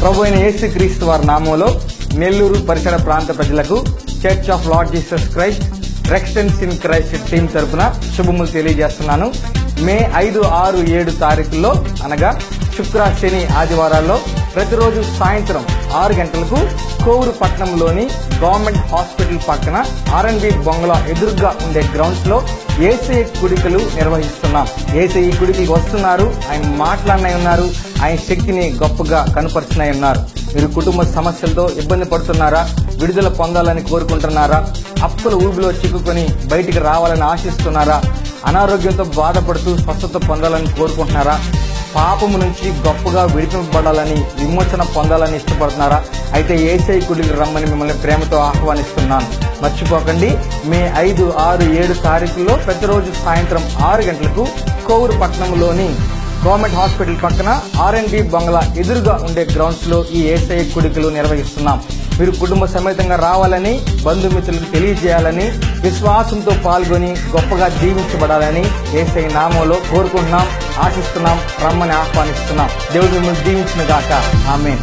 ప్రభు అయిన యేసు క్రీస్తు వారి నామంలో నెల్లూరు పరిసర ప్రాంత ప్రజలకు church of Lord Jesus Christ రెక్స్టెన్స్ in Christ team తరఫున శుభములు తెలియజేస్తున్నాను. మే ఐదు ఆరు ఏడు తారీఖుల్లో అనగా శుక్ర శని ఆదివారాల్లో ప్రతిరోజు సాయంత్రం ఆరు గంటలకు కోవూరు పట్టణంలోని గవర్నమెంట్ హాస్పిటల్ పక్కన ఆర్ఎన్బి బొంగళా ఎదురుగా ఉండే గ్రౌండ్స్లో ఏసీఐ కుడికలు నిర్వహిస్తున్నాం. ఏసీఐ కుడికి వస్తున్నారు. ఆయన మాట్లాడినై ఉన్నారు. ఆయన శక్తిని గొప్పగా కనపరిచినై ఉన్నారు. మీరు కుటుంబ సమస్యలతో ఇబ్బంది పడుతున్నారా? విడుదల పొందాలని కోరుకుంటున్నారా? అప్పుల ఊబిలో చిక్కుకొని బయటికి రావాలని ఆశిస్తున్నారా? అనారోగ్యంతో బాధపడుతూ స్వస్థత పొందాలని కోరుకుంటున్నారా? పాపము నుంచి గొప్పగా విడిపింపబడాలని విమోచన పొందాలని ఇష్టపడుతున్నారా? అయితే ఏసై కుడికి రమ్మని మిమ్మల్ని ప్రేమతో ఆహ్వానిస్తున్నాను. మర్చిపోకండి మే ఐదు ఆరు ఏడు తారీఖుల్లో ప్రతిరోజు సాయంత్రం ఆరు గంటలకు కోవూరు పట్టణంలోని గవర్నమెంట్ హాస్పిటల్ పక్కన ఆర్ఎన్డి బంగ్లా ఎదురుగా ఉండే గ్రౌండ్స్లో ఈ ఏసఐ కుడికలు నిర్వహిస్తున్నాం. మీరు కుటుంబ సమేతంగా రావాలని బంధుమిత్రులకు తెలియజేయాలని విశ్వాసంతో పాల్గొని గొప్పగా జీవించబడాలని ఏసై నామంలో కోరుకుంటున్నాం ఆశిస్తున్నాం రమ్మని ఆహ్వానిస్తున్నాం. దేవుడు మిమ్మల్ని దీవించిన గాక. ఆమెన్.